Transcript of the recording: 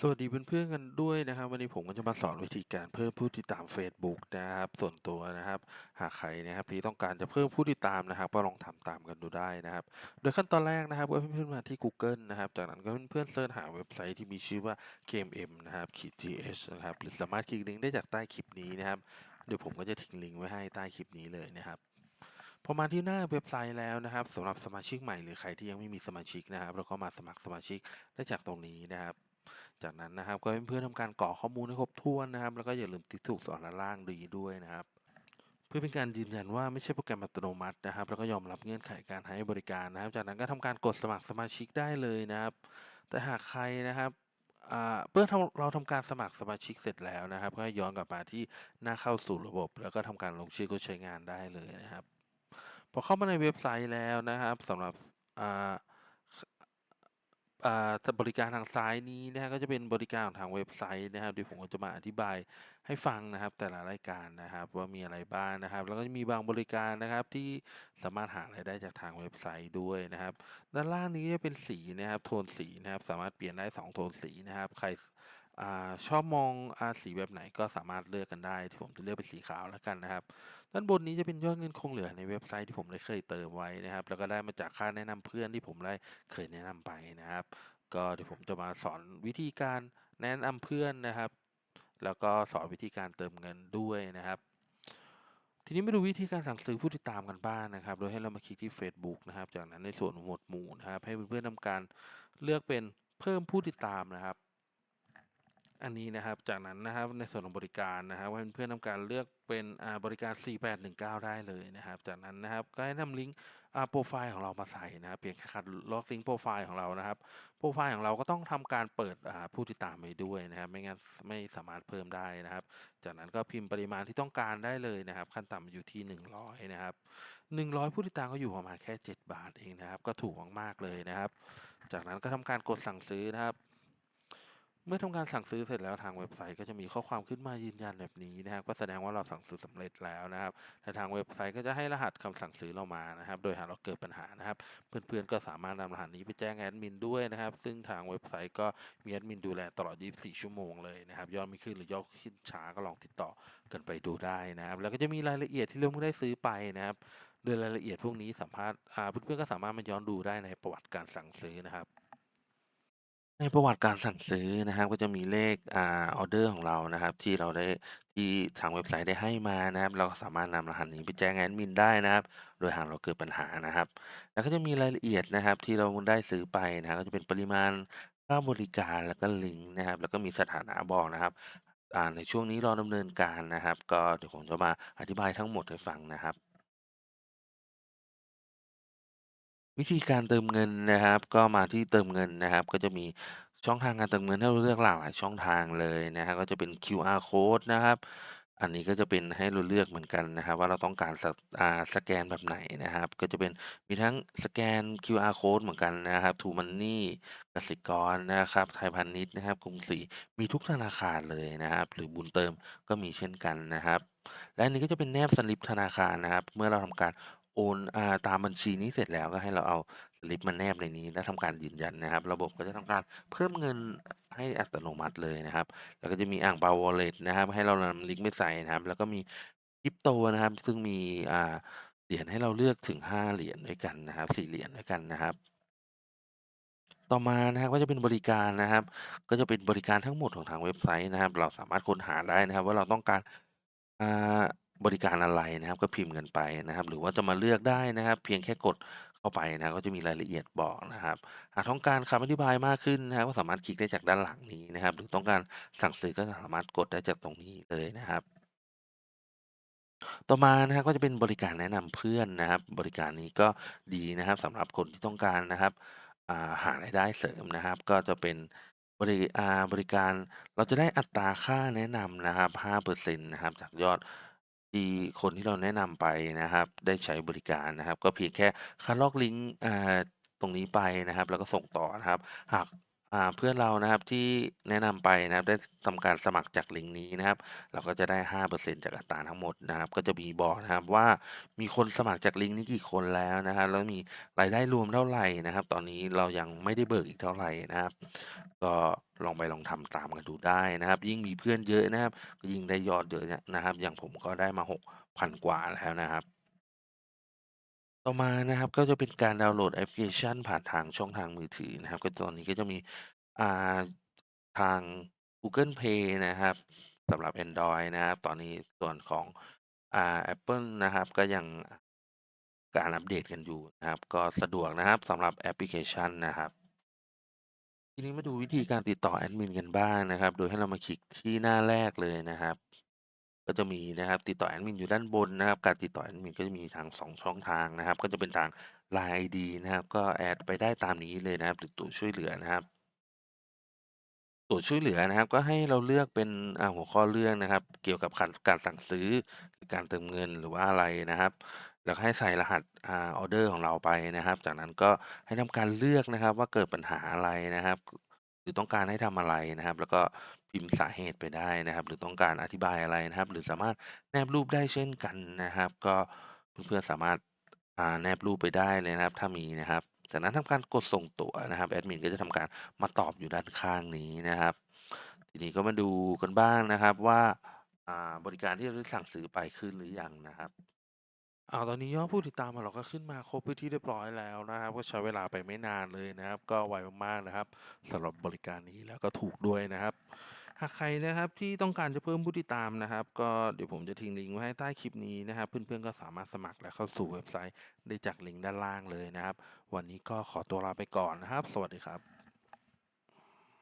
สวัสดีเพื่อนๆกันด้วยนะครับ วันนี้ผมก็จะมาสอนวิธีการเพิ่มผู้ติดตาม Facebook นะครับ ส่วนตัวนะครับ หากใครนะครับที่ต้องการจะเพิ่มผู้ติดตามนะครับ ก็ลองทำตามกันดูได้นะครับ โดยขั้นตอนแรกนะครับก็เพื่อนๆมาที่ Google นะครับ จากนั้นก็เพื่อนๆเสิร์ชหาเว็บไซต์ที่มีชื่อว่า KMM นะครับขีด GH นะครับหรือสามารถคลิกลิงก์ได้จากใต้คลิปนี้นะครับเดี๋ยวผมก็จะทิ้งลิงก์ไว้ให้ใต้คลิปนี้เลยนะครับพอมาที่หน้าเว็บไซต์แล้วนะครับสำหรับสมาชิกใหม่หรือใครที่ยังไม่มีสมาชิกนะครับเราก็มาสมัครสมาชิกได้จากตรงนี้นะครับ จากนั้นนะครับก็ให้เพื่อนๆทำการกรอกข้อมูลให้ครบถ้วนนะครับ แล้วก็อย่าลืมติ๊กถูกสอนด้านล่างดีด้วยนะครับ เพื่อเป็นการยืนยันว่าไม่ใช่โปรแกรมอัตโนมัตินะครับ แล้วก็ยอมรับเงื่อนไขการให้บริการนะครับ จากนั้นก็ทำการกดสมัครสมาชิกได้เลยนะครับ แต่หากใครนะครับเมื่อเราเราทำการสมัครสมาชิกเสร็จแล้วนะครับ ก็ย้อนกลับมาที่หน้าเข้าสู่ระบบ แล้วก็ทำการลงชื่อก็ใช้งานได้เลยนะครับพอเข้ามาในเว็บไซต์แล้วนะครับสำหรับ อ่าบริการทางซ้ายนี้นะฮะก็จะเป็นบริการของทางเว็บไซต์นะครับเดี๋ยวผมก็จะมาอธิบายให้ฟังนะครับ แต่ละรายการนะครับ ว่ามีอะไรบ้างนะครับ แล้วก็มีบางบริการนะครับที่สามารถหารายได้จากทางเว็บไซต์ด้วยนะครับ ด้านล่างนี้จะเป็นสีนะครับ โทนสีนะครับ สามารถเปลี่ยนได้ 2 โทนสีนะครับ ใคร อ่าชอบมองอาสีแบบไหนก็สามารถเลือกกันได้ที่ผมจะเลือกเป็นสีขาวแล้วกันนะครับ ด้านบนนี้จะเป็นยอดเงินคงเหลือในเว็บไซต์ที่ผมได้เคยเติมไว้นะครับ แล้วก็ได้มาจากค่าแนะนำเพื่อนที่ผมได้เคยแนะนำไปนะครับ ก็เดี๋ยวผมจะมาสอนวิธีการแนะนำเพื่อนนะครับ แล้วก็สอนวิธีการเติมเงินด้วยนะครับทีนี้มาดูวิธีการสั่งซื้อผู้ติดตามกันบ้างนะครับ โดยให้เรามาคลิกที่ Facebook นะครับ จากนั้นในส่วนหมวดหมู่นะครับ ให้เพื่อนๆทำการเลือกเป็นเพิ่มผู้ติดตามนะครับ อันนี้นะครับ จากนั้นนะครับในส่วนของบริการนะครับให้เพื่อนๆทำการเลือกเป็นบริการ 4819 ได้เลยนะครับ จากนั้นนะครับก็ให้นำลิงก์โปรไฟล์ของเรามาใส่นะครับเพียงแค่คัดล็อกลิงก์โปรไฟล์ของเรานะครับโปรไฟล์ของเราก็ต้องทำการเปิดผู้ติดตามไปด้วยนะครับ ไม่งั้นไม่สามารถเพิ่มได้นะครับ จากนั้นก็พิมพ์ปริมาณที่ต้องการได้เลยนะครับ ขั้นต่ำอยู่ที่ 100 นะครับ 100 ผู้ติดตามก็อยู่ประมาณแค่ 7 บาทเองนะครับ ก็ถูกมากๆเลยนะครับ จากนั้นก็ทำการกดสั่งซื้อนะครับ เมื่อทำการสั่งซื้อเสร็จแล้วทางเว็บไซต์ก็จะมีข้อความขึ้นมายืนยันแบบนี้นะครับก็แสดงว่าเราสั่งซื้อสำเร็จแล้วนะครับแต่ทางเว็บไซต์ก็จะให้รหัสคำสั่งซื้อเรามานะครับ โดยหากเราเกิดปัญหานะครับ เพื่อนๆก็สามารถนำรหัสนี้ไปแจ้งแอดมินด้วยนะครับ ซึ่งทางเว็บไซต์ก็มีแอดมินดูแลตลอด 24 ชั่วโมงเลยนะครับยอดไม่ขึ้นหรือยอดขึ้นช้าก็ลองติดต่อกันไปดูได้นะครับ แล้วก็จะมีรายละเอียดที่เราเพิ่งได้ซื้อไปนะครับโดยรายละเอียดพวกนี้สัมภาษณ์เพื่อนๆก็สามารถมาย้อนดูได้ในประวัติการสั่งซื้อนะครับ ในประวัติการสั่งซื้อนะครับ ก็จะมีเลข อ่า ออเดอร์ของเรานะครับ ที่เราได้ ที่ทางเว็บไซต์ได้ให้มานะครับ เราก็สามารถนำรหัสนี้ไปแจ้งแอดมินได้นะครับ โดยหากเราเกิดปัญหานะครับ แล้วก็จะมีรายละเอียดนะครับ ที่เราได้ซื้อไปนะครับ ก็จะเป็นปริมาณค่าบริการแล้วก็ลิงก์นะครับ แล้วก็มีสถานะบอกนะครับ อ่า ในช่วงนี้รอดำเนินการนะครับ ก็เดี๋ยวผมจะมาอธิบายทั้งหมดให้ฟังนะครับ วิธีการเติมเงินนะครับ ก็มาที่เติมเงินนะครับ ก็จะมีช่องทางการเติมเงินให้เราเลือกหลากหลายช่องทางเลยนะครับก็จะเป็น QR code นะครับ อันนี้ก็จะเป็นให้เราเลือกเหมือนกันนะครับ ว่าเราต้องการสอ่าสแกนแบบไหนนะครับ ก็จะเป็นมีทั้งสแกน QR code เหมือนกันนะครับ True Money กสิกรนะครับ ไทยพาณิชย์นะครับกรุงศรีมีทุกธนาคารเลยนะครับ หรือบุญเติมก็มีเช่นกันนะครับ และอันนี้ก็จะเป็นแนบสลิปธนาคารนะครับ เมื่อเราทำการ โอน อ่า ตามบัญชีนี้เสร็จแล้ว ก็ให้เราเอาสลิปมาแนบในนี้ แล้วทำการยืนยันนะครับ ระบบก็จะทำการเพิ่มเงินให้อัตโนมัติเลยนะครับ แล้วก็จะมีอ่างเปา Wallet นะครับ ให้เรานำลิงก์ไปใส่นะครับ แล้วก็มีคริปโตนะครับ ซึ่งมี อ่า เหรียญให้เราเลือกถึง 5 เหรียญด้วยกันนะครับ 4 เหรียญด้วยกันนะครับต่อมานะครับก็จะเป็นบริการนะครับ ก็จะเป็นบริการทั้งหมดของทางเว็บไซต์นะครับ เราสามารถค้นหาได้นะครับ ว่าเราต้องการอ่า บริการอะไรนะครับ ก็พิมพ์กันไปนะครับ หรือว่าจะมาเลือกได้นะครับ เพียงแค่กดเข้าไปนะก็จะมีรายละเอียดบอกนะครับ หากต้องการคำอธิบายมากขึ้นนะครับก็สามารถคลิกได้จากด้านหลังนี้นะครับ หรือต้องการสั่งซื้อก็สามารถกดได้จากตรงนี้เลยนะครับต่อมานะครับก็จะเป็นบริการแนะนำเพื่อนนะครับ บริการนี้ก็ดีนะครับสำหรับคนที่ต้องการนะครับาหารายได้เสริมนะครับ ก็จะเป็นบริบริการเราจะได้อัตราค่าแนะนำนะครับ5%นะครับจากยอด ที่คนที่เราแนะนำไปนะครับ ได้ใช้บริการนะครับ ก็เพียงแค่คัดลอกลิงก์ อ่า ตรงนี้ไปนะครับ แล้วก็ส่งต่อนะครับ หาก อ่า เพื่อนเรานะครับที่แนะนำไปนะครับ ได้ทำการสมัครจากลิงก์นี้นะครับ เราก็จะได้ 5%จากอัตราทั้งหมดนะครับ ก็จะมีบอกนะครับว่ามีคนสมัครจากลิงก์นี้กี่คนแล้วนะครับ แล้วมีรายได้รวมเท่าไหร่นะครับ ตอนนี้เรายังไม่ได้เบิกอีกเท่าไหร่นะครับ ก็ลองไปลองทำตามกันดูได้นะครับ ยิ่งมีเพื่อนเยอะนะครับก็ยิ่งได้ยอดเยอะนะครับ อย่างผมก็ได้มา 6,000 กว่าแล้วนะครับ ต่อมานะครับ ก็จะเป็นการดาวน์โหลดแอปพลิเคชันผ่านทางช่องทางมือถือนะครับ ก็ตอนนี้ก็จะมี อ่า ทาง Google Play นะครับสำหรับแอนดรอยนะครับ ตอนนี้ส่วนของ อ่าแอปเปิลนะครับ ก็ยังการอัปเดตกันอยู่นะครับ ก็สะดวกนะครับสำหรับแอปพลิเคชันนะครับ ทีนี้มาดูวิธีการติดต่อแอดมินกันบ้างนะครับ โดยให้เรามาคลิกที่หน้าแรกเลยนะครับ ก็จะมีนะครับติดต่อแอดมินอยู่ด้านบนนะครับ การติดต่อแอดมินก็จะมีทาง 2 ช่องทางนะครับ ก็จะเป็นทาง LINE ID นะครับ ก็แอดไปได้ตามนี้เลยนะครับ หรือตัวช่วยเหลือนะครับตัวช่วยเหลือนะครับ ก็ให้เราเลือกเป็นหัวข้อเรื่องนะครับ เกี่ยวกับการการสั่งซื้อการเติมเงินหรือว่าอะไรนะครับแล้วให้ใส่รหัสอ่าออเดอร์ของเราไปนะครับ จากนั้นก็ให้ทำการเลือกนะครับว่าเกิดปัญหาอะไรนะครับ หรือต้องการให้ทำอะไรนะครับ แล้วก็พิมพ์สาเหตุไปได้นะครับ หรือต้องการอธิบายอะไรนะครับ หรือสามารถแนบรูปได้เช่นกันนะครับ ก็เพื่อนๆสามารถอ่าแนบรูปไปได้เลยนะครับ ถ้ามีนะครับจากนั้นทำการกดส่งตั๋วนะครับแอดมินก็จะทำการมาตอบอยู่ด้านข้างนี้นะครับ ทีนี้ก็มาดูกันบ้างนะครับว่าอ่าบริการที่เราได้สั่งซื้อไปขึ้นหรือยังนะครับ อ่าตอนนี้ยอดผู้ติดตามของเราก็ขึ้นมาครบเป็นที่เรียบร้อยแล้วนะครับ ก็ใช้เวลาไปไม่นานเลยนะครับ ก็ไวมากๆนะครับสำหรับบริการนี้แล้วก็ถูกด้วยนะครับหากใครนะครับที่ต้องการจะเพิ่มผู้ติดตามนะครับ ก็เดี๋ยวผมจะทิ้งลิงก์ไว้ให้ใต้คลิปนี้นะครับ เพื่อนๆก็สามารถสมัครและเข้าสู่เว็บไซต์ได้จากลิงก์ด้านล่างเลยนะครับ วันนี้ก็ขอตัวลาไปก่อนนะครับ สวัสดีครับ